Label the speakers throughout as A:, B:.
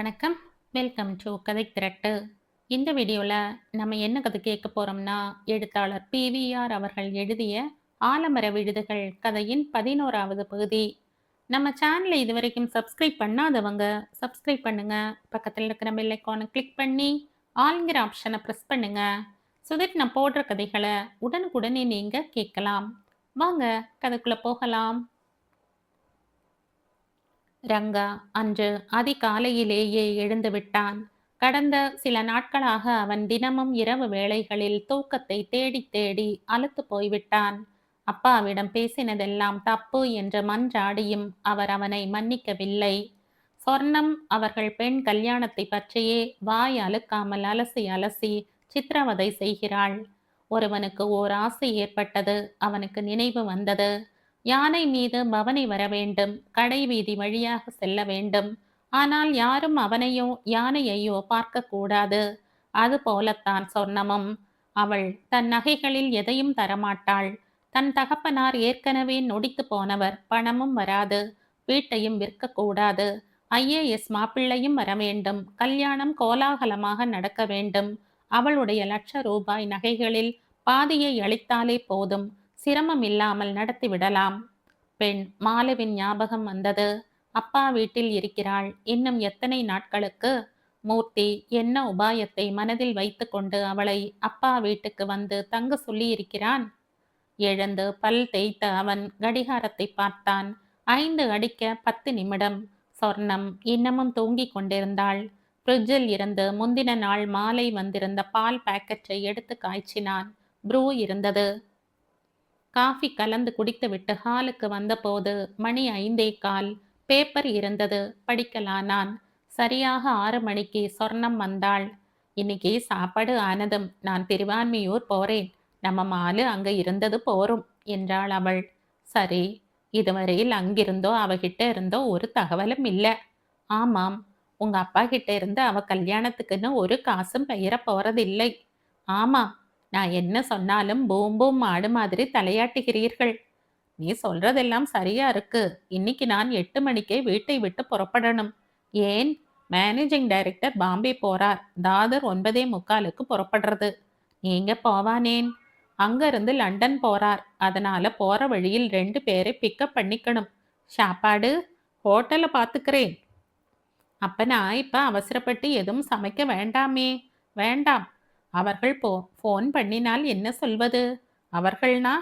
A: வணக்கம். Welcome to கதை திரட்டு. இந்த வீடியோவில் நம்ம என்ன கதை கேட்க போகிறோம்னா எழுத்தாளர் பிவிஆர் அவர்கள் எழுதிய ஆலமர விழுதுகள் கதையின் பதினோராவது பகுதி. நம்ம சேனலை இதுவரைக்கும் சப்ஸ்கிரைப் பண்ணாதவங்க சப்ஸ்கிரைப் பண்ணுங்க. பக்கத்தில் இருக்கிற பெல்லைக்கானை கிளிக் பண்ணி ஆளுங்கிற ஆப்ஷனை ப்ரெஸ் பண்ணுங்க. சுதட் நான் போடுற கதைகளை உடனுக்குடனே நீங்கள் கேட்கலாம். வாங்க கதைக்குள்ளே போகலாம். ரங்கா அன்று அதிகாலையிலேயே எழுந்து விட்டான் கடந்த சில நாட்களாக அவன் தினமும் இரவு வேளைகளில் தூக்கத்தை தேடி தேடி அலுத்து போய்விட்டான். அப்பாவிடம் பேசினதெல்லாம் தப்பு என்று மன்றாடியும் அவர் அவனை மன்னிக்கவில்லை. சொர்ணம் அவர்கள் பெண் கல்யாணத்தை பற்றியே வாய் அழுக்காமல் அலசி அலசி சித்திரவதை செய்கிறாள். ஒருவனுக்கு ஓர் ஆசை ஏற்பட்டது அவனுக்கு நினைவு வந்தது. யானை மீது பவனி வர வேண்டும் கடை வீதி வழியாக செல்ல வேண்டும். ஆனால் யாரும் அவனையோ யானையையோ பார்க்க கூடாது. அது போலத்தான் சொர்ணமும். அவள் தன் நகைகளில் எதையும் தரமாட்டாள். தன் தகப்பனார் ஏற்கனவே நொடித்து போனவர் பணமும் வராது. வீட்டையும் விற்கக்கூடாது ஐஏஎஸ் மாப்பிள்ளையும் வர வேண்டும். கல்யாணம் கோலாகலமாக நடக்க வேண்டும். அவளுடைய லட்ச ரூபாய் நகைகளில் பாதியை அளித்தாலே போதும். சிரமம் இல்லாமல் நடத்திவிடலாம் பெண் மாலவின் ஞாபகம் வந்தது. அப்பா வீட்டில் இருக்கிறாள். இன்னும் எத்தனை நாட்களுக்கு? மூர்த்தி என்ன உபாயத்தை மனதில் வைத்துக்கொண்டு அவளை அப்பா வீட்டுக்கு வந்து தங்க சொல்லியிருக்கிறான்? எழுந்து பல் தேய்த்த அவன் கடிகாரத்தை பார்த்தான். ஐந்து அடிக்க பத்து நிமிடம். சொர்ணம் இன்னமும் தூங்கிக் கொண்டிருந்தாள். ஃப்ரிட்ஜில் இருந்து முந்தின நாள் மாலை வந்திருந்த பால் பாக்கெட்டை எடுத்து காய்ச்சினான். ப்ரூ இருந்தது. காஃபி கலந்து குடித்துவிட்டு ஹாலுக்கு வந்தபோது மணி ஐந்தே கால். பேப்பர் இருந்தது. படிக்கலானான். சரியாக ஆறு மணிக்கு சொர்ணம் வந்தாள். இன்னைக்கு சாப்பாடு ஆனதும் நான் திருவான்மையூர் போறேன். நம்ம மாலு அங்க இருந்தது போரும் என்றாள் அவள். சரி. இதுவரையில் அங்கிருந்தோ அவகிட்ட இருந்தோ ஒரு தகவலும் இல்லை. ஆமாம். உங்க அப்பா கிட்ட இருந்து அவ கல்யாணத்துக்குன்னு ஒரு காசும் பெயர போறதில்லை. ஆமாம் நான் என்ன சொன்னாலும் பூம்பூம் மாடு மாதிரி தலையாட்டுகிறீர்கள். நீ சொல்றதெல்லாம் சரியா இருக்கு. இன்னைக்கு நான் எட்டு மணிக்கே வீட்டை விட்டு புறப்படணும். ஏன்? மேனேஜிங் டைரக்டர் பாம்பே போறார். தாதர் ஒன்பதே முக்காலுக்கு புறப்படுறது. நீங்க போவானேன். அங்கிருந்து லண்டன் போறார். அதனால போற வழியில் ரெண்டு பேரை பிக்கப் பண்ணிக்கணும். சாப்பாடு? ஹோட்டலை பார்த்துக்கிறேன். அப்ப நான் இப்ப அவசரப்பட்டு எதுவும் சமைக்க வேண்டாமே. வேண்டாம். அவர்கள் போ ஃபோன் பண்ணினால் என்ன சொல்வது? அவர்கள்னா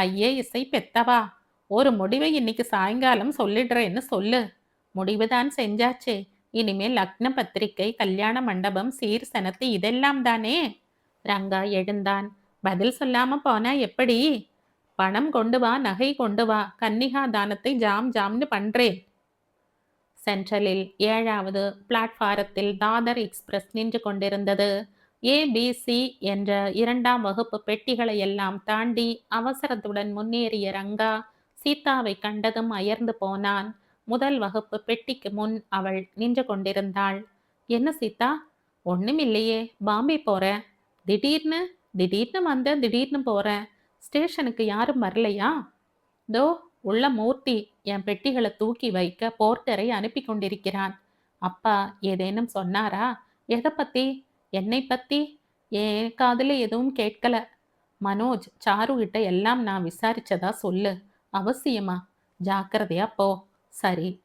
A: ஐயே இசை பெத்தவா? ஒரு முடிவை இன்னைக்கு சாயங்காலம் சொல்லிடுறேன்னு சொல்லு. முடிவுதான் செஞ்சாச்சே. இனிமேல் லக்ன பத்திரிகை கல்யாண மண்டபம் சீர் சனத்து இதெல்லாம் தானே? ரங்கா எழுந்தான். பதில் சொல்லாம போனா எப்படி? பணம் கொண்டு வா நகை கொண்டு வா. கன்னிகா தானத்தை ஜாம் ஜாம்னு பண்றேன் சென்ட்ரலில் ஏழாவது பிளாட்ஃபாரத்தில் தாதர் எக்ஸ்பிரஸ் நின்று கொண்டிருந்தது. ஏபிசி என்ற இரண்டாம் வகுப்பு பெட்டிகளை எல்லாம் தாண்டி அவசரத்துடன் முன்னேறிய ரங்கா சீதாவை கண்டதும் அயர்ந்து போனான். முதல் வகுப்பு பெட்டிக்கு முன் அவள் நின்று கொண்டிருந்தாள். என்ன சீதா? ஒண்ணுமில்லையே பாம்பே போறேன் திடீர்னு திடீர்னு வந்த திடீர்னு போற. ஸ்டேஷனுக்கு யாரும் வரலையா? தோ உள்ள மூர்த்தி என் பெட்டிகளை தூக்கி வைக்க போர்ட்டரை அனுப்பி கொண்டிருக்கிறான். அப்பா ஏதேனும் சொன்னாரா? எதை பத்தி? என்னை பத்தி? என் காதில் எதுவும் கேட்கல. மனோஜ் சாரு கிட்ட எல்லாம் நான் விசாரிச்சதா சொல்லு. அவசியமா? ஜாக்கிரதையா போ. சரி.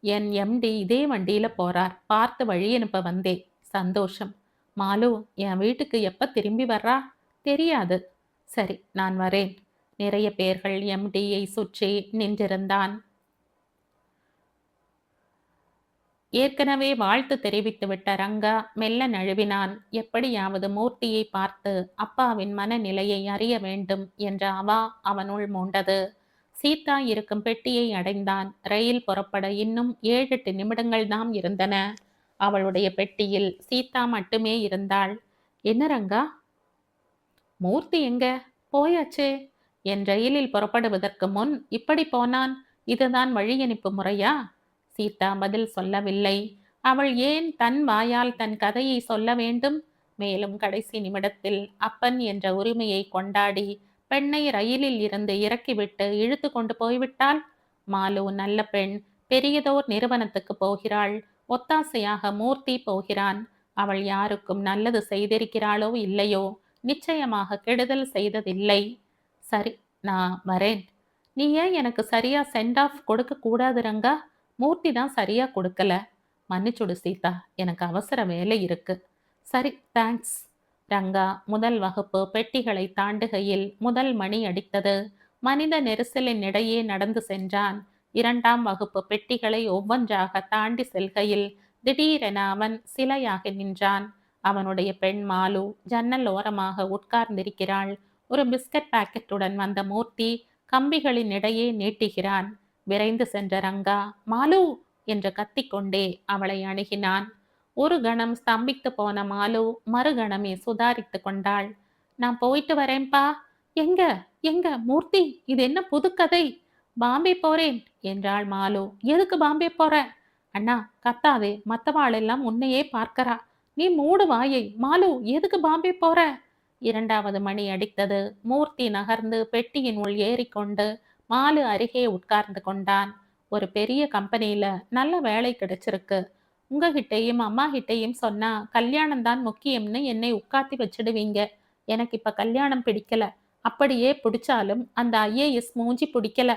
A: என் எம்டி இதே வண்டியில போறார். பார்த்து வழி அனுப்ப வந்தே. சந்தோஷம். மாலு என் வீட்டுக்கு எப்ப திரும்பி வர்றா? தெரியாது. சரி நான் வரேன். நிறைய பேர்கள் எம்டியை சுற்றி நின்றிருந்தான். ஏற்கனவே வாழ்த்து தெரிவித்துவிட்ட ரங்கா மெல்ல நழுவினான். எப்படியாவது மூர்த்தியை பார்த்து அப்பாவின் மனநிலையை அறிய வேண்டும் என்ற அவா அவனுள் மூண்டது. சீதா இருக்கும் பெட்டியை அடைந்தான். ரயில் புறப்பட இன்னும் ஏழு எட்டு நிமிடங்கள் தான் இருந்தன. அவளுடைய பெட்டியில் சீதா மட்டுமே இருந்தாள். என்ன ரங்கா? மூர்த்தி எங்க? போயாச்சே? என் ரயிலில் புறப்படுவதற்கு முன் இப்படி போனான்? இதுதான் வழியனுப்பு முறையா? சீதா பதில் சொல்லவில்லை. அவள் ஏன் தன் வாயால் தன் கதையை சொல்ல வேண்டும்? மேலும் கடைசி நிமிடத்தில் அப்பன் என்ற உரிமையை கொண்டாடி பெண்ணை ரயிலில் இருந்து இறக்கிவிட்டு இழுத்து கொண்டு போய்விட்டால் மாலு நல்ல பெண் பெரியதோர் நிறுவனத்துக்கு போகிறாள். ஒத்தாசையாக மூர்த்தி போகிறான். அவள் யாருக்கும் நல்லது செய்திருக்கிறாளோ இல்லையோ நிச்சயமாக கெடுதல் செய்ததில்லை. சரி நான் வரேன். நீ ஏன் எனக்கு சரியா சென்ட் ஆஃப் கொடுக்க கூடாது ரங்கா? மூர்த்தி தான் சரியா கொடுக்கல. மன்னிச்சுடு சீதா எனக்கு அவசர வேலை இருக்கு. சரி தேங்க்ஸ் ரங்கா முதல் வகுப்பு பெட்டிகளை தாண்டுகையில் முதல் மணி அடித்தது. மனித நெரிசலின் இடையே நடந்து சென்றான். இரண்டாம் வகுப்பு பெட்டிகளை ஒவ்வொன்றாக தாண்டி செல்கையில் திடீரென அவன் சிலையாக நின்றான். அவனுடைய பெண் மாலு ஜன்னல் ஓரமாக உட்கார்ந்திருக்கிறாள். ஒரு பிஸ்கட் பாக்கெட்டுடன் வந்த மூர்த்தி கம்பிகளின் இடையே நீட்டுகிறான். விரைந்து சென்ற ரங்கா மாலு என்று கத்திக்கொண்டே அவளை அணுகினான். ஒரு கணம் ஸ்தம்பித்து போன மாலு மறுகணமே சுதாரித்து கொண்டாள். நான் போயிட்டு வரேன்பா. எங்க? எங்க? மூர்த்தி இது என்ன புதுக்கதை பாம்பே போறேன் என்றாள் மாலு. எதுக்கு பாம்பே போற? அண்ணா கத்தாதே மத்தவாளெல்லாம் உன்னையே பார்க்கறா. நீ மூடு வாயை. மாலு எதுக்கு பாம்பே போற? இரண்டாவது மணி அடித்தது. மூர்த்தி நகர்ந்து பெட்டியின் உள் ஏறிக்கொண்டு மாலு அருகே உட்கார்ந்து கொண்டான். ஒரு பெரிய கம்பெனியில நல்ல வேலை கிடைச்சிருக்கு. உங்ககிட்டயும் அம்மா கிட்டயும் சொன்னா கல்யாணம் தான் முக்கியம்னு என்னை உட்காத்தி வச்சிடுவீங்க. எனக்கு இப்ப கல்யாணம் பிடிக்கல. அப்படியே பிடிச்சாலும் அந்த ஐஏஎஸ் மூஞ்சி பிடிக்கல.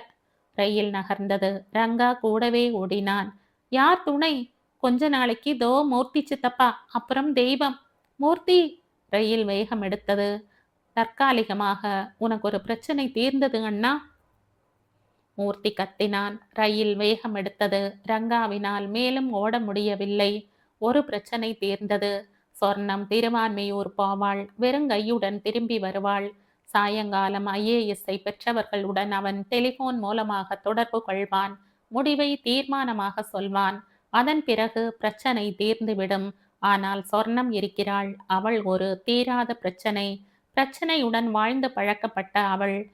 A: ரயில் நகர்ந்தது. ரங்கா கூடவே ஓடினான். யார் துணை? கொஞ்ச நாளைக்கு தோ மூர்த்தி சித்தப்பா. அப்புறம் தெய்வம். மூர்த்தி? ரயில் வேகம் எடுத்தது தற்காலிகமாக உனக்கு ஒரு பிரச்சனை தீர்ந்தது அண்ணா. மூர்த்தி கத்தினான். ரயில் வேகம் எடுத்தது. ரங்காவினால் மேலும் ஓட முடியவில்லை. ஒரு பிரச்சனை தீர்ந்தது. சொர்ணம் திருவான்மையூர் போவாள். வெறுங்கையுடன் திரும்பி வருவாள். சாயங்காலம் ஐஏஎஸ்ஐ பெற்றவர்களுடன் அவன் டெலிபோன் மூலமாக தொடர்பு கொள்வான். முடிவை தீர்மானமாக சொல்வான். அதன் பிறகு பிரச்சனை தீர்ந்துவிடும். ஆனால் சொர்ணம் இருக்கிறாள். அவள் ஒரு தீராத பிரச்சனை. பிரச்சனையுடன் வாழ்ந்து பழக்கப்பட்ட அவள்.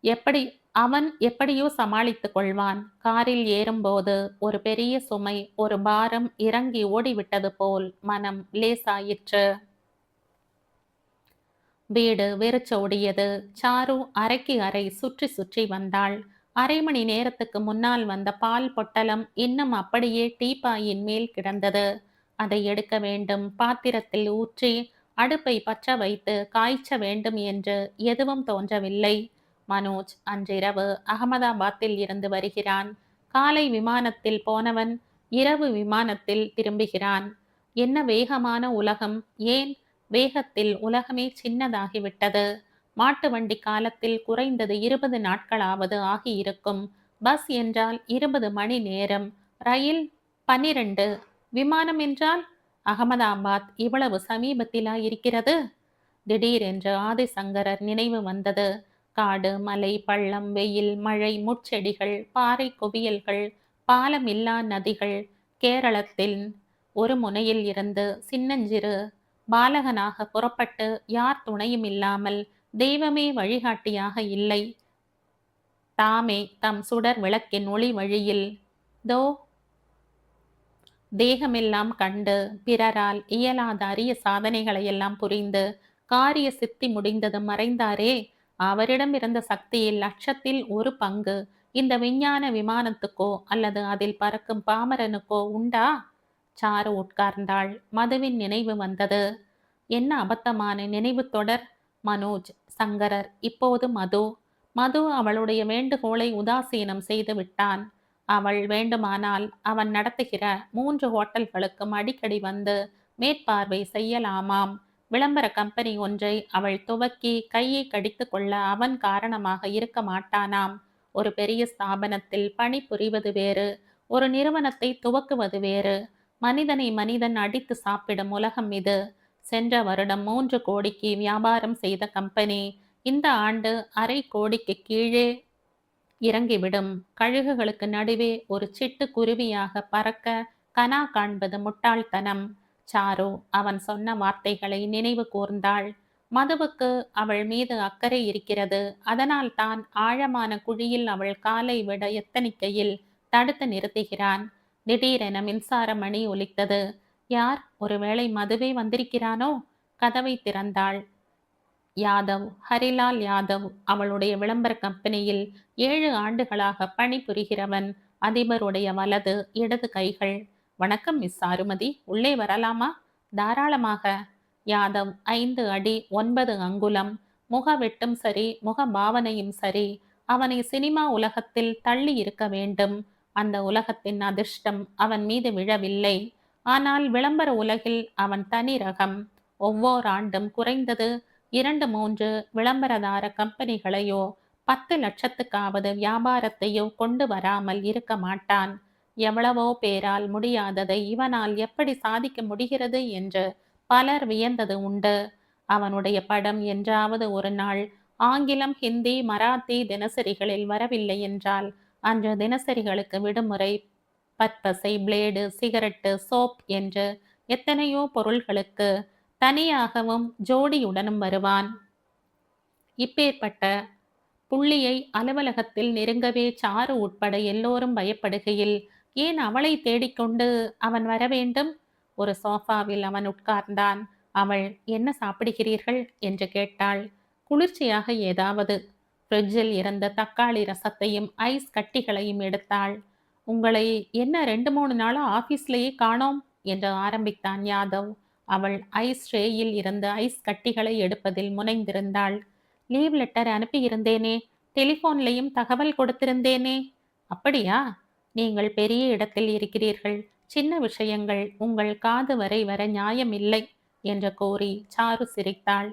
A: எப்படி அவன் எப்படியோ சமாளித்துக் கொள்வான். காரில் ஏறும்போது ஒரு பெரிய சுமை ஒரு பாரம் இறங்கி ஓடிவிட்டது போல் மனம் லேசாயிற்று. வீடு வெறிச்ச ஓடியது சாரு அரைக்கு அறை சுற்றி சுற்றி வந்தாள். அரை மணி நேரத்துக்கு முன்னால் வந்த பால் பொட்டலம் இன்னும் அப்படியே டீப்பாயின் மேல் கிடந்தது. அதை எடுக்க வேண்டும். பாத்திரத்தில் ஊற்றி அடுப்பை பற்ற வைத்து காய்ச்ச வேண்டும் என்று எதுவும் தோன்றவில்லை. மனோஜ் அன்றிரவு அகமதாபாத்தில் இருந்து வருகிறான். காலை விமானத்தில் போனவன் இரவு விமானத்தில் திரும்புகிறான். என்ன வேகமான உலகம் ஏன் வேகத்தில் உலகமே சின்னதாகிவிட்டது? மாட்டு வண்டி காலத்தில் குறைந்தது இருபது நாட்களாவது ஆகியிருக்கும். பஸ் என்றால் இருபது மணி நேரம். ரயில் பன்னிரண்டு. விமானம் என்றால் அகமதாபாத் இவ்வளவு சமீபத்திலா இருக்கிறது திடீரென்று ஆதிசங்கரர் நினைவு வந்தது. காடு மலை பள்ளம் வெயில் மழை முட்செடிகள் பாறை குவியல்கள் பாலமில்லா நதிகள் கேரளத்தில் ஒரு முனையில் இருந்து சின்னஞ்சிறு பாலகனாக புறப்பட்டு யார் துணையும் இல்லாமல் தெய்வமே வழிகாட்டியாக இல்லை. தாமே தம் சுடர் விளக்கின் ஒளி வழியில் தோ தேகமெல்லாம் கண்டு பிறரால் இயலாத அரிய சாதனைகளையெல்லாம் புரிந்து காரிய சித்தி முடிந்தது மறைந்தாரே அவரிடம் இருந்த சக்தியில் லட்சத்தில் ஒரு பங்கு இந்த விஞ்ஞான விமானத்துக்கோ அல்லது அதில் பறக்கும் பாமரனுக்கோ உண்டா? சாரு உட்கார்ந்தாள். மதுவின் நினைவு வந்தது. என்ன அபத்தமான நினைவு தொடர்? மனோஜ் சங்கரர் இப்போது மது. மது அவளுடைய வேண்டுகோளை உதாசீனம் செய்து விட்டான். அவள் வேண்டுமானால் அவன் நடத்துகிற மூன்று ஹோட்டல்களுக்கும் அடிக்கடி வந்து மேற்பார்வை செய்யலாமாம். விளம்பர கம்பெனி ஒன்றை அவள் துவக்கி கையை கடித்து கொள்ள அவன் காரணமாக இருக்க மாட்டானாம். ஒரு பெரிய ஸ்தாபனத்தில் பணி புரிவது வேறு ஒரு நிறுவனத்தை துவக்குவது வேறு. மனிதனை மனிதன் அடித்து சாப்பிடும் உலகம் இது. சென்ற வருடம் மூன்று கோடிக்கு வியாபாரம் செய்த கம்பெனி இந்த ஆண்டு அரை கோடிக்கு கீழே இறங்கிவிடும். கழுகுகளுக்கு நடுவே ஒரு சிட்டு குருவியாக பறக்க கனா காண்பது முட்டாள்தனம். சாரு அவன் சொன்ன வார்த்தைகளை நினைவு கூர்ந்தாள். மதுவுக்கு அவள் மீது அக்கறை இருக்கிறது. அதனால் தான் ஆழமான குழியில் அவள் காலை விட எத்தனிக்கையில் தடுத்து நிறுத்துகிறான். திடீரென மின்சார மணி ஒலித்தது. யார்? ஒருவேளை மதுவே வந்திருக்கிறானோ? கதவை திறந்தாள். யாதவ் ஹரிலால் யாதவ் அவளுடைய விளம்பர கம்பெனியில் ஏழு ஆண்டுகளாக பணிபுரிகிறவன் அதிபருடைய வலது இடது கைகள். வணக்கம் மிஸ் சாருமதி. உள்ளே வரலாமா? தாராளமாக. யாதவ் ஐந்து அடி ஒன்பது அங்குலம். முக வெட்டும் சரி முக பாவனையும் சரி. அவனை சினிமா உலகத்தில் தள்ளி இருக்க வேண்டும். அந்த உலகத்தின் அதிர்ஷ்டம் அவன் மீது விழவில்லை. ஆனால் விளம்பர உலகில் அவன் தனி ரகம். ஒவ்வொரு ஆண்டும் குறைந்தது இரண்டு மூன்று விளம்பரதார கம்பெனிகளையோ பத்து லட்சத்துக்காவது வியாபாரத்தையோ கொண்டு வராமல் இருக்க மாட்டான். எவ்வளவோ பேரால் முடியாததை இவனால் எப்படி சாதிக்க முடிகிறது என்று பலர் வியந்தது உண்டு. அவனுடைய படம் என்றாவது ஒரு நாள் ஆங்கிலம் ஹிந்தி மராத்தி தினசரிகளில் வரவில்லை என்றால் அன்று தினசரிகளுக்கு விடுமுறை பற்பசை பிளேடு சிகரெட்டு சோப் என்று எத்தனையோ பொருள்களுக்கு தனியாகவும் ஜோடியுடனும் வருவான். இப்பேற்பட்ட புள்ளியை அலுவலகத்தில் நெருங்கவே சாரு உட்பட எல்லோரும் பயப்படுகையில் ஏன் அவளை தேடிக்கொண்டு அவன் வர வேண்டும்? ஒரு சோஃபாவில் அவன் உட்கார்ந்தான். அவள் என்ன சாப்பிடுகிறீர்கள்? என்று கேட்டாள். குளிர்ச்சியாக ஏதாவது. ஃப்ரிட்ஜில் இருந்த தக்காளி ரசத்தையும் ஐஸ் கட்டிகளையும் எடுத்தாள். உங்களை என்ன ரெண்டு மூணு நாளா ஆஃபீஸ்லேயே காணோம்? என்று ஆரம்பித்தான் யாதவ். அவள் ஐஸ் ட்ரேயில் இருந்த ஐஸ் கட்டிகளை எடுப்பதில் முனைந்திருந்தாள். Leave letter அனுப்பியிருந்தேனே. டெலிஃபோன்லையும் தகவல் கொடுத்திருந்தேனே. அப்படியா? நீங்கள் பெரிய இடத்தில் இருக்கிறீர்கள். சின்ன விஷயங்கள் உங்கள் காது வரை வர நியாயமில்லை என்று கூறி சாரு சிரித்தாள்.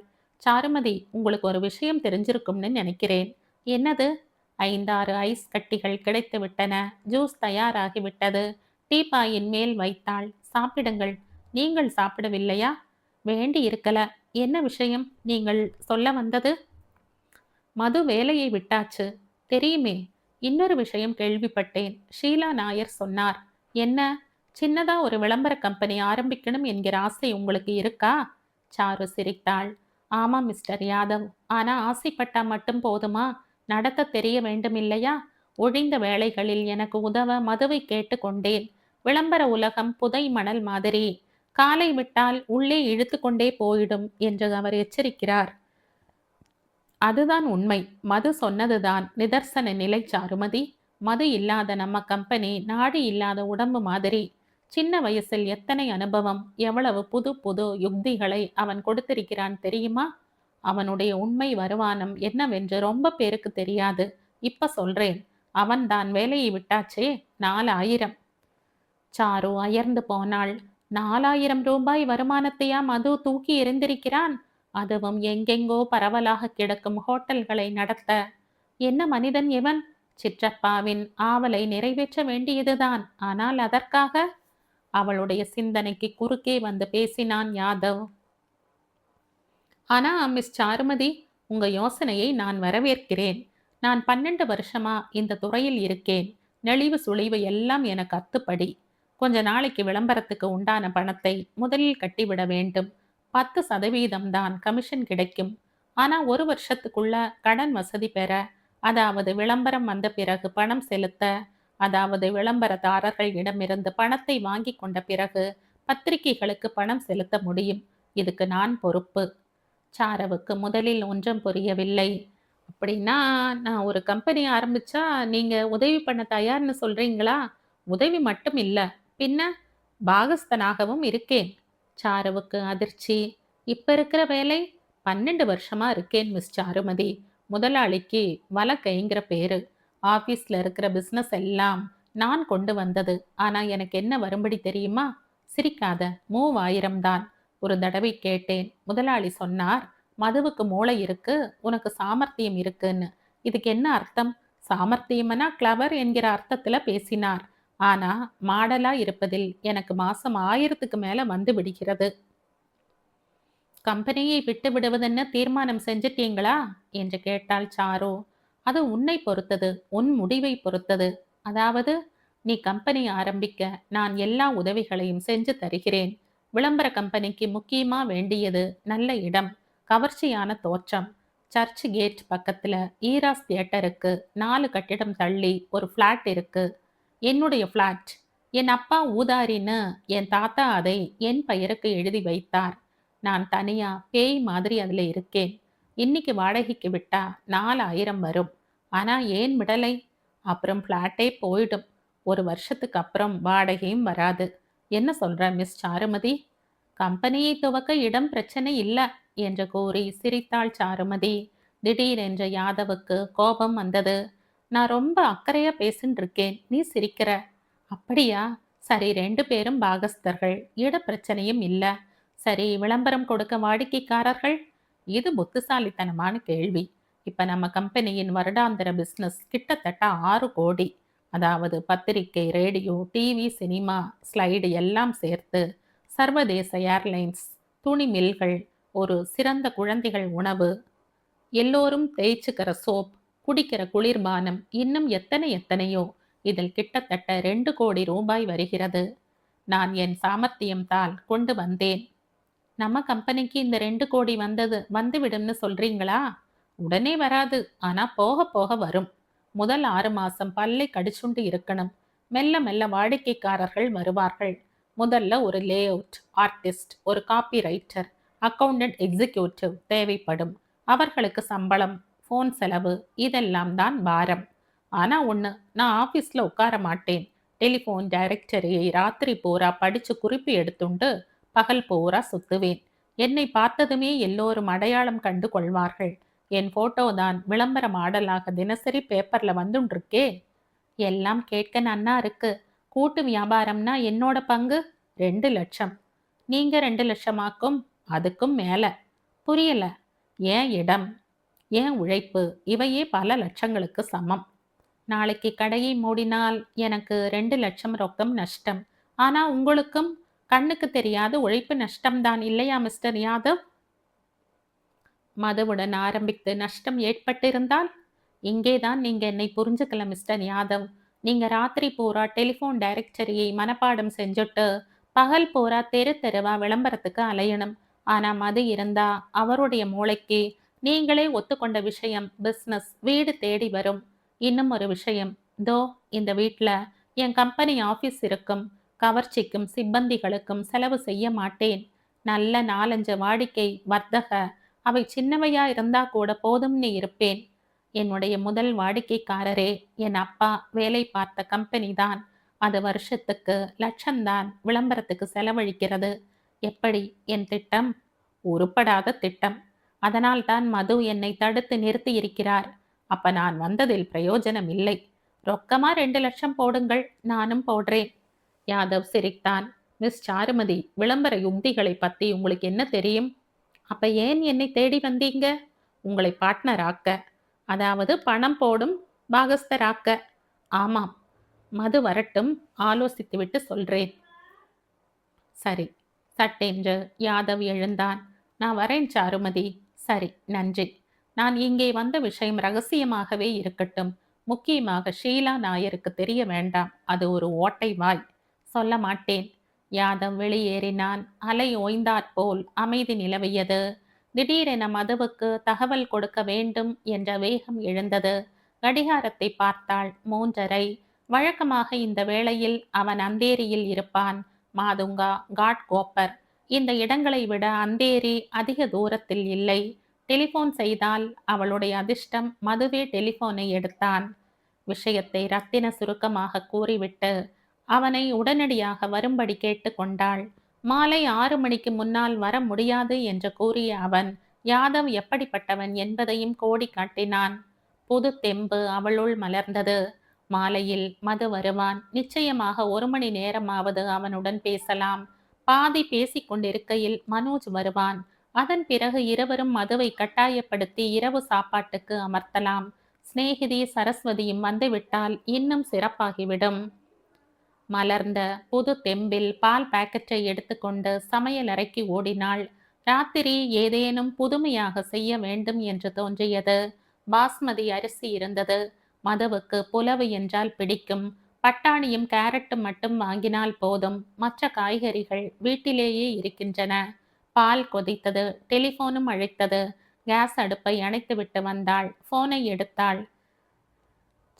A: சாருமதி உங்களுக்கு ஒரு விஷயம் தெரிஞ்சிருக்கும்னு நினைக்கிறேன். என்னது? ஐந்தாறு ஐஸ் கட்டிகள் கிடைத்து விட்டன. ஜூஸ் தயாராகிவிட்டது டீபாயின் மேல் வைத்தாள். சாப்பிடுங்கள். நீங்கள் சாப்பிடவில்லையா? வேண்டி இருக்கல. என்ன விஷயம்? நீங்கள் சொல்ல வந்தது? மது வேலையை விட்டாச்சு. தெரியுமே இன்னொரு விஷயம் கேள்விப்பட்டேன். ஷீலா நாயர் சொன்னார். என்ன? சின்னதா ஒரு விளம்பர கம்பெனி ஆரம்பிக்கணும் என்கிற ஆசை உங்களுக்கு இருக்கா? சாரு சிரித்தாள். ஆமாம் மிஸ்டர் யாதவ். ஆனா ஆசைப்பட்டா மட்டும் போதுமா? நடத்த தெரிய வேண்டும் இல்லையா ஒழிந்த வேளைகளில் எனக்கு உதவ மதுவை கேட்டு கொண்டேன். விளம்பர உலகம் புதை மணல் மாதிரி. காலை விட்டால் உள்ளே இழுத்து கொண்டே போயிடும் என்று அவர் எச்சரிக்கிறார். அதுதான் உண்மை. மது சொன்னதுதான். நிதர்சன நிலை சாருமதி. மது இல்லாத நம்ம கம்பெனி நாடு இல்லாத உடம்பு மாதிரி. சின்ன வயசில் எத்தனை அனுபவம் எவ்வளவு புது புது யுக்திகளை அவன் கொடுத்திருக்கிறான் தெரியுமா? அவனுடைய உண்மை வருமானம் என்னவென்று ரொம்ப பேருக்கு தெரியாது. இப்ப சொல்றேன். அவன் தான் வேலையை விட்டாச்சே நாலாயிரம். சாரு அயர்ந்து போனாள். நாலாயிரம் ரூபாய் வருமானத்தையா மது தூக்கி எறிந்திருக்கிறான்? அதுவும் எங்கெங்கோ பரவலாக கிடக்கும் ஹோட்டல்களை நடத்த. என்ன மனிதன் இவன்? சிற்றப்பாவின் ஆவலை நிறைவேற்ற வேண்டியதுதான். ஆனால் அதற்காக? அவளுடைய சிந்தனைக்கு குறுக்கே வந்து பேசினான் யாதவ். ஆனா மிஸ் சாருமதி உங்க யோசனையை நான் வரவேற்கிறேன். நான் பன்னெண்டு வருஷமா இந்த துறையில் இருக்கேன். நெளிவு சுழிவு எல்லாம் எனக்கு அத்துப்படி. கொஞ்ச நாளைக்கு விளம்பரத்துக்கு உண்டான பணத்தை முதலில் கட்டிவிட வேண்டும். பத்து சதவீதம் தான் கமிஷன் கிடைக்கும். ஆனா ஒரு வருஷத்துக்குள்ள கடன் வசதி பெற அதாவது விளம்பரம் வந்த பிறகு பணம் செலுத்த அதாவது விளம்பரதாரர்களிடமிருந்து பணத்தை வாங்கி கொண்ட பிறகு பத்திரிகைகளுக்கு பணம் செலுத்த முடியும். இதுக்கு நான் பொறுப்பு. சாரவுக்கு முதலில் ஒன்றும் புரியவில்லை. அப்படின்னா நான் ஒரு கம்பெனி ஆரம்பிச்சா நீங்க உதவி பண்ண தயார்னு சொல்றீங்களா? உதவி மட்டும் இல்லை. பின்ன பாகஸ்தனாகவும் இருக்கேன். சாருவுக்கு அதிர்ச்சி. இப்ப இருக்கிற வேலை பன்னெண்டு வருஷமா இருக்கேன் மிஸ் சாருமதி. முதலாளிக்கு வலக்கைங்கிற பேரு. ஆபீஸ்ல இருக்கிற பிசினஸ் எல்லாம் நான் கொண்டு வந்தது. ஆனா எனக்கு என்ன வரும்படி தெரியுமா? சிரிக்காத மூவாயிரம் தான். ஒரு தடவை கேட்டேன். முதலாளி சொன்னார் மதுவுக்கு மூளை இருக்கு உனக்கு சாமர்த்தியம் இருக்குன்னு. இதுக்கு என்ன அர்த்தம்? சாமர்த்தியம்னா கிளவர் என்கிற அர்த்தத்துல பேசினார். ஆனா மாடலா இருப்பதில் எனக்கு மாசம் ஆயிரத்துக்கு மேல வந்து விடுகிறது. கம்பெனியை விட்டு விடுவதென்ன தீர்மானம் செஞ்சிட்டீங்களா? என்று கேட்டாள் சாரு. அது உன்னை பொறுத்தது உன் முடிவை பொறுத்தது. அதாவது நீ கம்பெனி ஆரம்பிக்க நான் எல்லா உதவிகளையும் செஞ்சு தருகிறேன். விளம்பர கம்பெனிக்கு முக்கியமா வேண்டியது நல்ல இடம் கவர்ச்சியான தோற்றம். சர்ச் கேட் பக்கத்துல ஈராஸ் தியேட்டருக்கு நாலு கட்டிடம் தள்ளி ஒரு ஃப்ளாட் இருக்கு. என்னுடைய ஃப்ளாட் என் அப்பா ஊதாரின்னு என் தாத்தா அதை என் பெயருக்கு எழுதி வைத்தார். நான் தனியா பேய் மாதிரி அதுல இருக்கேன். இன்னைக்கு வாடகைக்கு விட்டா நாலாயிரம் வரும். ஆனா ஏன் விடலை? அப்புறம் ஃப்ளாட்டே போயிடும். ஒரு வருஷத்துக்கு அப்புறம் வாடகையும் வராது. என்ன சொல்ற மிஸ் சாருமதி? கம்பெனியை துவக்க இடம் பிரச்சனை இல்லை என்று கூறி சிரித்தாள் சாருமதி. திடீரென்ற யாதவுக்கு கோபம் வந்தது. நான் ரொம்ப அக்கறையா பேசுன்னு இருக்கேன் நீ சிரிக்கிற. அப்படியா? சரி ரெண்டு பேரும் பாகஸ்தர்கள். இட பிரச்சனையும் இல்ல. சரி விளம்பரம் கொடுக்க வாடிக்கைக்காரர்கள்? இது புத்திசாலித்தனமான கேள்வி. இப்ப நம்ம கம்பெனியின் வருடாந்திர பிசினஸ் கிட்டத்தட்ட ஆறு கோடி. அதாவது பத்திரிகை ரேடியோ டிவி சினிமா ஸ்லைடு எல்லாம் சேர்த்து சர்வதேச ஏர்லைன்ஸ் துணி மில்கள் ஒரு சிறந்த குழந்தைகள் உணவு எல்லோரும் தேய்ச்சுக்கிற சோப் குடிக்கிற குளிர்பானம் இன்னும் எத்தனை எத்தனையோ? இதில் கிட்டத்தட்ட ரெண்டு கோடி ரூபாய் வருகிறது. நான் என் சாமர்த்தியம்தால் கொண்டு வந்தேன். நம்ம கம்பெனிக்கு இந்த ரெண்டு கோடி வந்தது வந்துவிடும்னு சொல்றீங்களா? உடனே வராது. ஆனா போக போக வரும். முதல் ஆறு மாசம் பல்லை கடிச்சுண்டு இருக்கணும். மெல்ல மெல்ல வாடிக்கைக்காரர்கள் வருவார்கள். முதல்ல ஒரு லே அவுட் ஆர்டிஸ்ட் ஒரு காப்பி ரைட்டர் அக்கௌண்டன்ட் எக்ஸிக்யூட்டிவ் தேவைப்படும். அவர்களுக்கு சம்பளம் ஃபோன் செலவு இதெல்லாம் தான் பாரம். ஆனா ஒன்று நான் ஆஃபீஸில் உட்கார மாட்டேன். டெலிஃபோன் டைரக்டரியை ராத்திரி பூரா படிச்சு குறிப்பு எடுத்துண்டு பகல் பூரா சுத்துவேன். என்னை பார்த்ததுமே எல்லோரும் அடையாளம் கண்டு கொள்வார்கள். என் போட்டோ தான் விளம்பர மாடலாக தினசரி பேப்பர்ல வந்துருக்கே எல்லாம் கேட்க நன்னா இருக்கு. கூட்டு வியாபாரம்னா என்னோட பங்கு? ரெண்டு லட்சம். நீங்க ரெண்டு லட்சமாக்கும் அதுக்கும் மேல. புரியல. ஏன் இடம்? ஏன் உழைப்பு இவையே பல லட்சங்களுக்கு சமம். நாளைக்கு கடையை மூடினால் எனக்கு ரெண்டு லட்சம் ரொக்கம் நஷ்டம். ஆனா உங்களுக்கும் கண்ணுக்கு தெரியாத உழைப்பு நஷ்டம்தான் இல்லையா மிஸ்டர் யாதவ்? மதுவுடன் ஆரம்பித்து நஷ்டம் ஏற்பட்டிருந்தால்? இங்கேதான் நீங்க என்னை புரிஞ்சுக்கல மிஸ்டர் யாதவ். நீங்க ராத்திரி பூரா டெலிஃபோன் டைரக்டரியை மனப்பாடம் செஞ்சுட்டு பகல் பூரா தெரு தெருவா விளம்பரத்துக்கு அலையணும். ஆனா மது இருந்தா அவருடைய மூளைக்கு நீங்களே ஒத்துக்கொண்ட விஷயம் பிஸ்னஸ் வீடு தேடி வரும். இன்னும் ஒரு விஷயம் தோ இந்த வீட்ல என் கம்பெனி ஆஃபீஸ் இருக்கும் கவர்ச்சிக்கும் சிப்பந்திகளுக்கும் செலவு செய்ய மாட்டேன். நல்ல நாலஞ்சு வாடிக்கை வர்த்தக அவை சின்னவையா இருந்தா கூட போதும்னு இருப்பேன். என்னுடைய முதல் வாடிக்கைக்காரரே என் அப்பா வேலை பார்த்த கம்பெனி தான். அது வருஷத்துக்கு லட்சம்தான் விளம்பரத்துக்கு செலவழிக்கிறது. எப்படி? என் திட்டம்? உருப்படாத திட்டம். அதனால் தான் மது என்னை தடுத்து நிறுத்தி இருக்கிறார் அப்ப நான் வந்ததில் பிரயோஜனம் இல்லை ரொக்கமா ரெண்டு லட்சம் போடுங்கள் நானும் போடுறேன். யாதவ் சிரித்தான். மிஸ் சாருமதி விளம்பர யுக்திகளை பத்தி உங்களுக்கு என்ன தெரியும்? அப்ப ஏன் என்னை தேடி வந்தீங்க? உங்களை பார்ட்னர் ஆக்க. அதாவது பணம் போடும் பாகஸ்தராக்க. ஆமாம் மது வரட்டும் ஆலோசித்துவிட்டு சொல்றேன். சரி சட்டென்று யாதவ் எழுந்தான். நான் வரேன் சாருமதி. சரி நன்றி. நான் இங்கே வந்த விஷயம் ரகசியமாகவே இருக்கட்டும். முக்கியமாக ஷீலா நாயருக்கு தெரிய வேண்டாம். அது ஒரு ஓட்டை வாய். சொல்ல மாட்டேன். யாதம் வெளியேறினான். அலை ஓய்ந்தாற்போல் அமைதி நிலவியது. திடீரென மதுவுக்கு தகவல் கொடுக்க வேண்டும் என்ற வேகம் எழுந்தது. கடிகாரத்தை பார்த்தாள் மூன்றரை. வழக்கமாக இந்த வேளையில் அவன் அந்தேரியில் இருப்பான். மாதுங்கா காட் கோப்பர். இந்த இடங்களை விட அந்தேரி அதிக தூரத்தில் இல்லை. டெலிபோன் செய்தால் அவளுடைய அதிர்ஷ்டம் மதுவே டெலிபோனை எடுத்தான். விஷயத்தை ரத்தின சுருக்கமாக கூறிவிட்டு அவனை உடனடியாக வரும்படி கேட்டுக்கொண்டாள் மாலை ஆறு மணிக்கு முன்னால் வர முடியாது என்று கூறிய அவன் யாதவ் எப்படிப்பட்டவன் என்பதையும் கோடி காட்டினான். புது தெம்பு அவளுள் மலர்ந்தது. மாலையில் மது வருவான். நிச்சயமாக ஒரு மணி நேரமாவது அவனுடன் பேசலாம். பாதி பேசிக் கொண்டிருக்கையில் மனோஜ் வருவான். அதன் பிறகு இருவரும் மதுவை கட்டாயப்படுத்தி இரவு சாப்பாட்டுக்கு அமர்த்தலாம். சிநேகிதி சரஸ்வதியும் வந்துவிட்டால் இன்னும் சிறப்பாகிவிடும். மலர்ந்த புது தெம்பில் பால் பாக்கெட்டை எடுத்துக்கொண்டு சமையல் அறைக்கு ஓடினாள். ராத்திரி ஏதேனும் புதுமையாக செய்ய வேண்டும் என்று தோன்றியது. பாஸ்மதி அரிசி இருந்தது. மதுவுக்கு புலவு என்றால் பிடிக்கும். பட்டாணியும் கேரட்டும் மட்டும் வாங்கினால் போதும். மற்ற காய்கறிகள் வீட்டிலேயே இருக்கின்றன. பால் கொதித்தது டெலிஃபோனும் அழைத்தது. கேஸ் அடுப்பை அணைத்துவிட்டு வந்தாள். போனை எடுத்தாள்.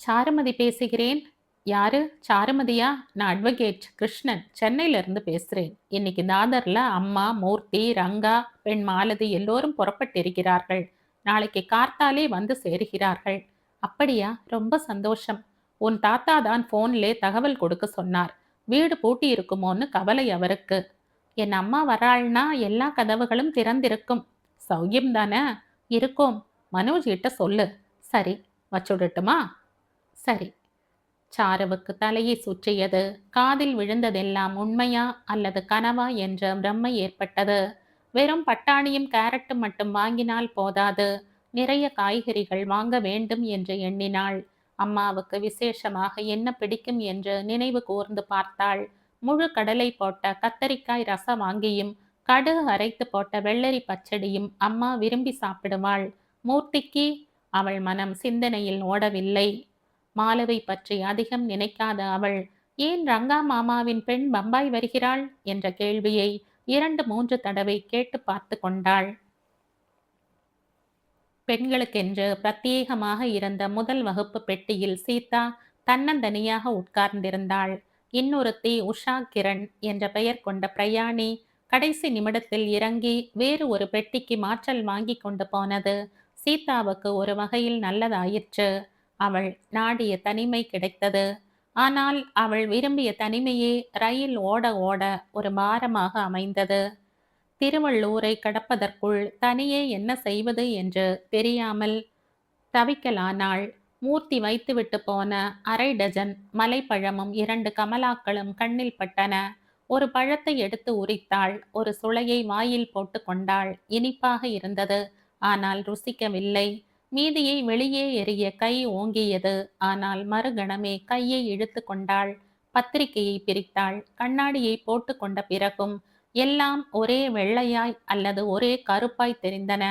A: சாருமதி பேசுகிறேன்? யாரு? சாருமதியா? நான் அட்வொகேட். கிருஷ்ணன் சென்னையிலிருந்து பேசுகிறேன் இன்னைக்கு தாதர்ல அம்மா மூர்த்தி ரங்கா பெண் மாலதி எல்லோரும் புறப்பட்டிருக்கிறார்கள். நாளைக்கு கார்த்தாலே வந்து சேருகிறார்கள். அப்படியா? ரொம்ப சந்தோஷம். உன் தாத்தா தான் போன்லே தகவல் கொடுக்க சொன்னார். வீடு பூட்டி இருக்குமோன்னு கவலை அவருக்கு. என் அம்மா வராள்னா எல்லா கதவுகளும் திறந்திருக்கும். சௌக்கியம் தானே? இருக்கும். மனோஜ் கிட்ட சொல்லு. சரி வச்சுடட்டுமா? சரி. சாருவுக்கு தலையை சுற்றியது. காதில் விழுந்ததெல்லாம் உண்மையா அல்லது கனவா என்ற பிரம்மை ஏற்பட்டது. வெறும் பட்டாணியும் கேரட்டும் மட்டும் வாங்கினால் போதாது. நிறைய காய்கறிகள் வாங்க வேண்டும் என்று எண்ணினாள். அம்மாவுக்கு விசேஷமாக என்ன பிடிக்கும் என்று நினைவு கூர்ந்து பார்த்தாள். முழு கடலை போட்ட கத்தரிக்காய் ரசம் வாங்கியும் கடுகு அரைத்து போட்ட வெள்ளரி பச்சடியும் அம்மா விரும்பி சாப்பிடுவாள். மூர்த்திக்கு அவள் மனம் சிந்தனையில் ஓடவில்லை. மாலவை பற்றி அதிகம் நினைக்காத அவள். ஏன் ரங்கா மாமாவின் பெண் பம்பாய் வருகிறாள்? என்ற கேள்வியை இரண்டு மூன்று தடவை கேட்டு பார்த்து கொண்டாள். பெண்களுக்கென்று பிரத்யேகமாக இருந்த முதல் வகுப்பு பெட்டியில் சீதா தன்னந்தனியாக உட்கார்ந்திருந்தாள். இன்னொருத்தி உஷா கிரண் என்ற பெயர் கொண்ட பிரயாணி கடைசி நிமிடத்தில் இறங்கி வேறு ஒரு பெட்டிக்கு மாற்றல் வாங்கி கொண்டு போனது. சீதாவுக்கு ஒரு வகையில் நல்லதாயிற்று. அவள் நாடிய தனிமை கிடைத்தது. ஆனால் அவள் விரும்பிய தனிமையே ரயில் ஓட ஓட ஒரு பாரமாக அமைந்தது. திருவள்ளூரை கடப்பதற்குள் தனியே என்ன செய்வது என்று தெரியாமல் தவிக்கலானாள். மூர்த்தி வைத்துவிட்டு போன அரை டஜன் மலைப்பழமும் இரண்டு கமலாக்களும் கண்ணில் பட்டன. ஒரு பழத்தை எடுத்து உரித்தாள். ஒரு சுளையை வாயில் போட்டு கொண்டாள். இனிப்பாக இருந்தது. ஆனால் ருசிக்கவில்லை. மீதியை வெளியே எறிய கை ஓங்கியது. ஆனால் மறுகணமே கையை இழுத்து கொண்டாள். பத்திரிகையை பிரித்தாள். கண்ணாடியை போட்டு கொண்ட பிறகும் எல்லாம் ஒரே வெள்ளையாய் அல்லது ஒரே கருப்பாய் தெரிந்தன.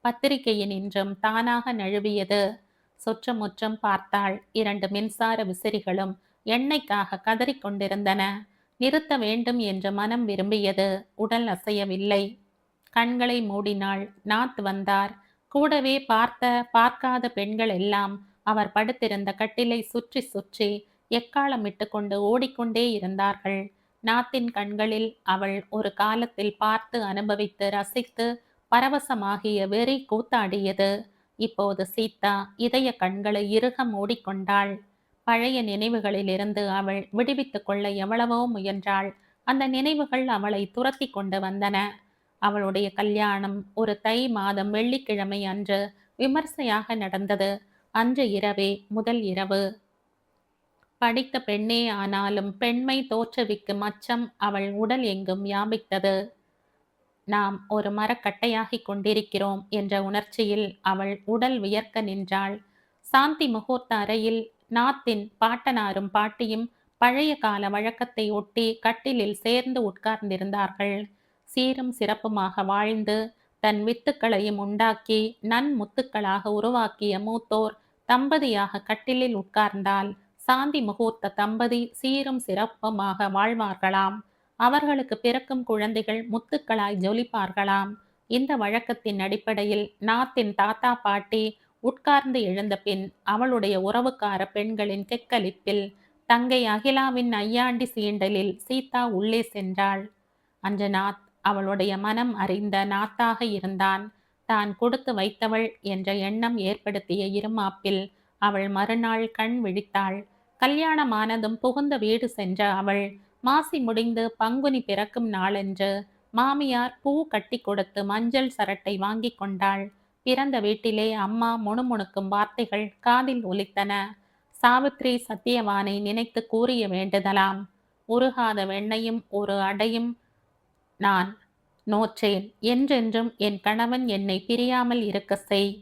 A: பத்திரிகையின் இன்றும் தானாக நழுவியது. சுற்றமுற்றம் பார்த்தாள். இரண்டு மின்சார விசிறிகளும் எண்ணெய்க்காக கதறிக்கொண்டிருந்தன நிறுத்த வேண்டும் என்று மனம் விரும்பியது. உடல் அசையவில்லை. கண்களை மூடினாள். நாத் வந்தார். கூடவே பார்த்த பார்க்காத பெண்கள் எல்லாம் அவர் படுத்திருந்த கட்டிலை சுற்றி சுற்றி எக்காலமிட்டு கொண்டு ஓடிக்கொண்டே இருந்தார்கள். நாத்தின் கண்களில் அவள் ஒரு காலத்தில் பார்த்து அனுபவித்து ரசித்து பரவசமாகிய வெறி கூத்தாடியது. இப்போது சீதா இதய கண்களை இறுக மூடிக்கொண்டாள். பழைய நினைவுகளிலிருந்து அவள் விடுவித்துக் கொள்ள எவ்வளவோ முயன்றாள். அந்த நினைவுகள் அவளை துரத்தி கொண்டு வந்தன. அவளுடைய கல்யாணம் ஒரு தை மாதம் வெள்ளிக்கிழமை அன்று விமர்சையாக நடந்தது. அன்று இரவே முதல் இரவு படித்த பெண்ணே ஆனாலும் பெண்மை தோற்றுவிக்கும் அச்சம் அவள் உடல் எங்கும் வியாபித்தது நாம் ஒரு மரக்கட்டையாகிக் கொண்டிருக்கிறோம் என்ற உணர்ச்சியில் அவள் உடல் வியர்க்க நின்றாள். சாந்தி முகூர்த்த அறையில் நாத்தின் பாட்டனாரும் பாட்டியும் பழைய கால வழக்கத்தை ஒட்டி கட்டிலில் சேர்ந்து உட்கார்ந்திருந்தார்கள். சீரும் சிறப்புமாக வாழ்ந்து தன் வித்துக்களையும் உண்டாக்கி நன் முத்துக்களாக உருவாக்கிய மூத்தோர் தம்பதியாக கட்டிலில் உட்கார்ந்தால் சாந்தி முகூர்த்த தம்பதி சீரும் சிறப்புமாக வாழ்வார்களாம். அவர்களுக்கு பிறக்கும் குழந்தைகள் முத்துக்களாய் ஜொலிப்பார்களாம். இந்த வழக்கத்தின் அடிப்படையில் நாத்தின் தாத்தா பாட்டி உட்கார்ந்து எழுந்த பின் அவளுடைய உறவுக்கார பெண்களின் கெக்கலிப்பில் தங்கை அகிலாவின் ஐயாண்டி சீண்டலில் சீதா உள்ளே சென்றாள். அன்று நாத் அவளுடைய மனம் அறிந்த நாத்தாக இருந்தான். தான் கொடுத்து வைத்தவள் என்ற எண்ணம் ஏற்படுத்திய இருமாப்பில் அவள் மறுநாள் கண் விழித்தாள். கல்யாணமானதும் புகுந்த வீடு சென்ற அவள் மாசி முடிந்து பங்குனி பிறக்கும் நாளென்று மாமியார் பூ கட்டி கொடுத்து மஞ்சள் சரட்டை வாங்கி கொண்டாள். பிறந்த வீட்டிலே அம்மா முணுமுணுக்கும் வார்த்தைகள் காதில் ஒலித்தன. சாவித்ரி சத்தியவானை நினைத்து கூறிய வேண்டுதலாம். உருகாத வெண்ணையும் ஒரு அடையும் நான் நோற்றேன். என்றென்றும் என் கணவன் என்னை பிரியாமல் இருக்க செய்.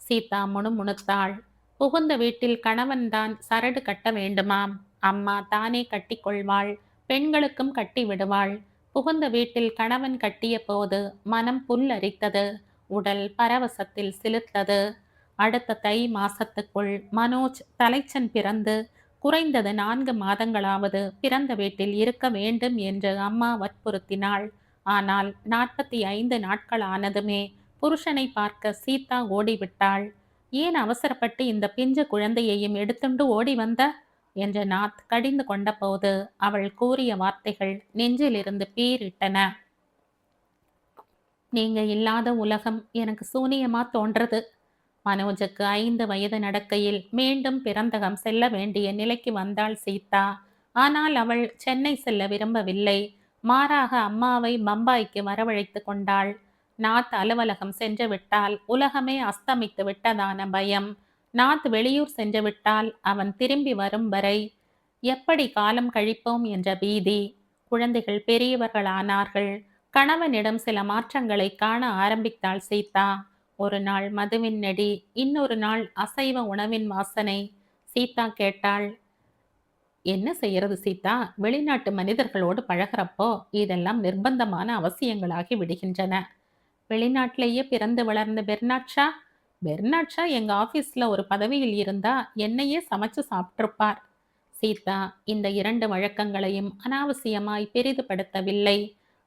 A: சீதா முணுமுணுத்தாள். புகுந்த வீட்டில் கணவன்தான் சரடு கட்ட வேண்டுமாம். அம்மா தானே கட்டிக்கொள்வாள் பெண்களுக்கும் கட்டி விடுவாள் புகுந்த வீட்டில் கணவன் கட்டிய போது மனம் புல்லரித்தது உடல் பரவசத்தில் சிலுத்தது அடுத்த தை மாசத்துக்குள் மனோஜ் தலைச்சன் பிறந்து குறைந்தது நான்கு மாதங்களாவது பிறந்த வீட்டில் இருக்க வேண்டும் என்று அம்மா வற்புறுத்தினாள். ஆனால் நாற்பத்தி ஐந்து நாட்கள் ஆனதுமே புருஷனை பார்க்க சீதா ஓடிவிட்டாள். ஏன் அவசரப்பட்டு இந்த பிஞ்ச குழந்தையையும் எடுத்துண்டு ஓடி வந்த? என்ற நாத் கடிந்து கொண்டபோது அவள் கூறிய வார்த்தைகள் நெஞ்சிலிருந்து பீரிட்டன நீங்க இல்லாத உலகம் எனக்கு சூனியமா தோன்றது. மனோஜுக்கு ஐந்து வயது நடக்கையில் மீண்டும் பிறந்தகம் செல்ல வேண்டிய நிலைக்கு வந்தாள் சீதா. ஆனால் அவள் சென்னை செல்ல விரும்பவில்லை. மாறாக அம்மாவை பம்பாய்க்கு வரவழைத்து கொண்டாள். நாத் அலுவலகம் சென்று விட்டால் உலகமே அஸ்தமித்து விட்டதான பயம். நாத் வெளியூர் சென்று விட்டால் அவன் திரும்பி வரும் வரை எப்படி காலம் கழிப்போம்? என்ற பீதி. குழந்தைகள் பெரியவர்களானார்கள். கணவனிடம் சில மாற்றங்களை காண ஆரம்பித்தாள் சீதா. ஒரு நாள் மதுவின் நெடி இன்னொரு நாள் அசைவ உணவின் வாசனை. சீதா கேட்டாள் என்ன செய்யறது சீதா? வெளிநாட்டு மனிதர்களோடு பழகிறப்போ இதெல்லாம் நிர்பந்தமான அவசியங்களாகி விடுகின்றன. வெளிநாட்டிலேயே பிறந்து வளர்ந்த பெர்னாட்ஷா? பெர்னாட்ஷா எங்க ஆபீஸ்ல ஒரு பதவியில் இருந்தா என்னையே சமைச்சு சாப்பிட்டிருப்பார். சீதா இந்த இரண்டு வழக்கங்களையும் அனாவசியமாய் பெரிதுபடுத்தவில்லை.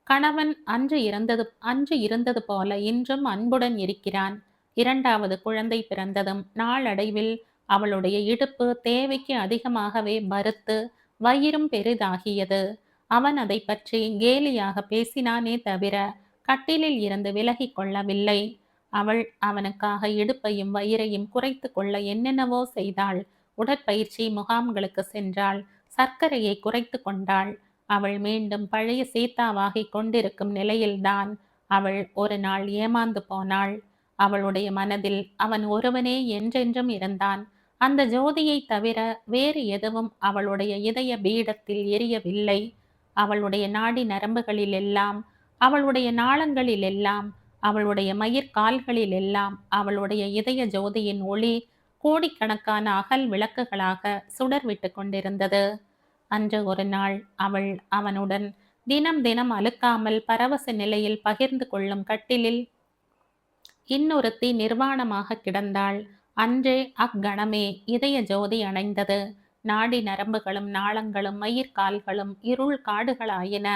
A: கணவன் அன்று இறந்தது அன்று இருந்தது போல இன்றும் அன்புடன் இருக்கிறான். இரண்டாவது குழந்தை பிறந்ததும் நாளடைவில் அவளுடைய இடுப்பு தேவைக்கு அதிகமாகவே மறுத்து வயிறும் பெரிதாகியது. அவன் அதை பற்றி கேலியாக பேசினானே தவிர கட்டிலில் இருந்து விலகி கொள்ளவில்லை. அவள் அவனுக்காக இடுப்பையும் வயிறையும் குறைத்து கொள்ள என்னென்னவோ செய்தாள். உடற்பயிற்சி முகாம்களுக்கு சென்றாள். சர்க்கரையை குறைத்து கொண்டாள். அவள் மீண்டும் பழைய சீதாவாகிக் கொண்டிருக்கும் நிலையில்தான் அவள் ஒரு நாள் ஏமாந்து போனாள். அவளுடைய மனதில் அவன் ஒருவனே என்றென்றும் இருந்தான். அந்த ஜோதியை தவிர வேறு எதுவும் அவளுடைய இதய பீடத்தில் எரியவில்லை. அவளுடைய நாடி நரம்புகளில் எல்லாம் அவளுடைய நாளங்களில் எல்லாம் அவளுடைய மயிர்கால்களில் எல்லாம் அவளுடைய இதய ஜோதியின் ஒளி கோடிக்கணக்கான அகல் விளக்குகளாக சுடர் விட்டு கொண்டிருந்தது. அன்று ஒரு நாள் அவள் அவனுடன் தினம் தினம் அழுக்காமல் பரவச நிலையில் பகிர்ந்து கொள்ளும் கட்டிலில் இன்னொருத்தி நிர்வாணமாக கிடந்தாள். அன்றே அக்கணமே இதய ஜோதி அணைந்தது. நாடி நரம்புகளும் நாளங்களும் மயிர்கால்களும் இருள் காடுகளாயின.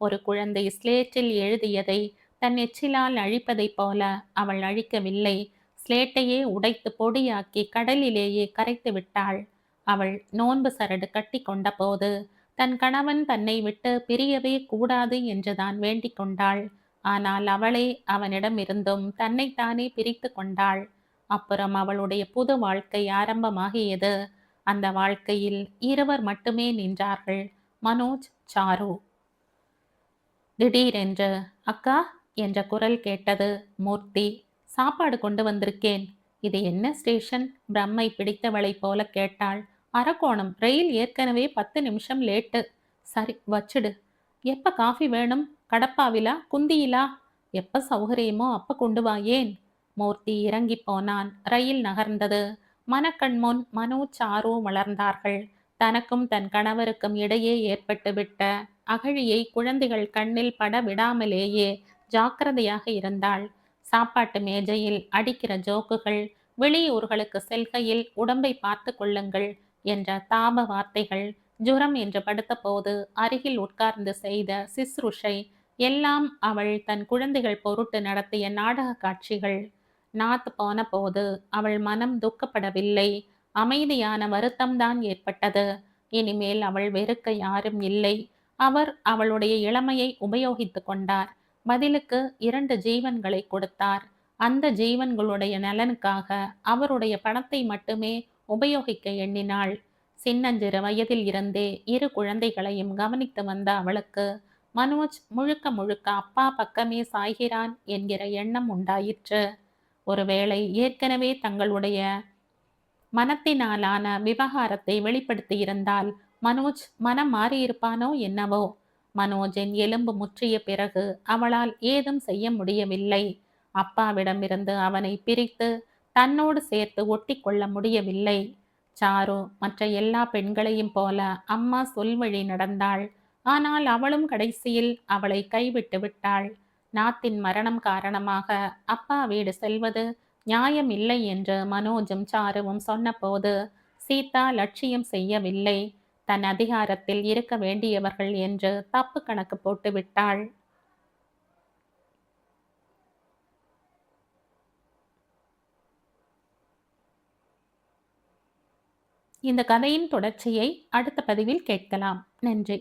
A: ஒரு குழந்தை ஸ்லேட்டில் எழுதியதை தன் எச்சிலால் அழிப்பதைப் போல அவள் அழிக்கவில்லை. ஸ்லேட்டையே உடைத்து பொடியாக்கி கடலிலேயே கரைத்து விட்டாள். அவள் நோன்பு சரடு கட்டி கொண்டபோது தன் கணவன் தன்னை விட்டு பிரியவே கூடாது என்றுதான் வேண்டிக் கொண்டாள். ஆனால் அவளே அவனிடமிருந்தும் தன்னைத்தானே பிரித்து கொண்டாள். அப்புறம் அவளுடைய புது வாழ்க்கை ஆரம்பமாகியது. அந்த வாழ்க்கையில் இருவர் மட்டுமே நின்றார்கள். மனோஜ் சாரு. திடீரென்று அக்கா என்ற குரல் கேட்டது மூர்த்தி சாப்பாடு கொண்டு வந்திருக்கேன். இது என்ன ஸ்டேஷன்? பிரம்மை பிடித்தவளை போல கேட்டாள். அரக்கோணம் ரயில் ஏற்கனவே பத்து நிமிஷம் லேட்டு. சரி வச்சுடு. எப்ப காஃபி வேணும்? கடப்பாவிலா குந்தியிலா எப்ப சௌகரியமோ அப்ப கொண்டு வா ஏன்? மூர்த்தி இறங்கி போனான். ரயில் நகர்ந்தது. மனக்கண் முன் மனோ சாரு வளர்ந்தார்கள். தனக்கும் தன் கணவருக்கும் இடையே ஏற்பட்டுவிட்ட அகழியை குழந்தைகள் கண்ணில் பட விடாமலேயே ஜாக்கிரதையாக இருந்தாள். சாப்பாட்டு மேஜையில் அடிக்கிற ஜோக்குகள் வெளியூர்களுக்கு செல்கையில் உடம்பை பார்த்து கொள்ளுங்கள் என்ற தாப வார்த்தைகள் ஜுரம் என்று படுத்தபோது அருகில் உட்கார்ந்து செய்த சிஸ்ருஷை எல்லாம் அவள் தன் குழந்தைகள் பொருட்டு நடத்திய நாடக காட்சிகள். நாத்து போன போது அவள் மனம் துக்கப்படவில்லை. அமைதியான வருத்தம்தான் ஏற்பட்டது. இனிமேல் அவள் வெறுக்க யாரும் இல்லை. அவர் அவளுடைய இளமையை உபயோகித்து கொண்டார். பதிலுக்கு இரண்டு ஜீவன்களை கொடுத்தார். அந்த ஜீவன்களுடைய நலனுக்காக அவருடைய பணத்தை மட்டுமே உபயோகிக்க எண்ணினாள். சின்னஞ்சிறு வயதில் இருந்தே இரு குழந்தைகளையும் கவனித்து வந்த அவளுக்கு மனோஜ் முழுக்க முழுக்க அப்பா பக்கமே சாய்கிறான் என்கிற எண்ணம் உண்டாயிற்று. ஒருவேளை ஏற்கனவே தங்களுடைய மனத்தினாலான விவகாரத்தை வெளிப்படுத்தி இருந்தால் மனோஜ் மனம் மாறியிருப்பானோ என்னவோ? மனோஜின் எலும்பு முற்றிய பிறகு அவளால் ஏதும் செய்ய முடியவில்லை. அப்பாவிடமிருந்து அவனை பிரித்து தன்னோடு சேர்த்து ஒட்டி கொள்ள முடியவில்லை. சாரு மற்ற எல்லா பெண்களையும் போல அம்மா சொல்வழி நடந்தாள். ஆனால் அவளும் கடைசியில் அவளை கைவிட்டு விட்டாள். நாத்தின் மரணம் காரணமாக அப்பா வீடு செல்வது நியாயம் இல்லை என்று மனோஜும் சாருவும் சொன்னபோது சீதா லட்சியம் செய்யவில்லை. தன் அதிகாரத்தில் இருக்க வேண்டியவர்கள் என்று தப்பு கணக்கு போட்டு விட்டாள். இந்த கதையின் தொடர்ச்சியை அடுத்த பதிவில் கேட்கலாம். நன்றி.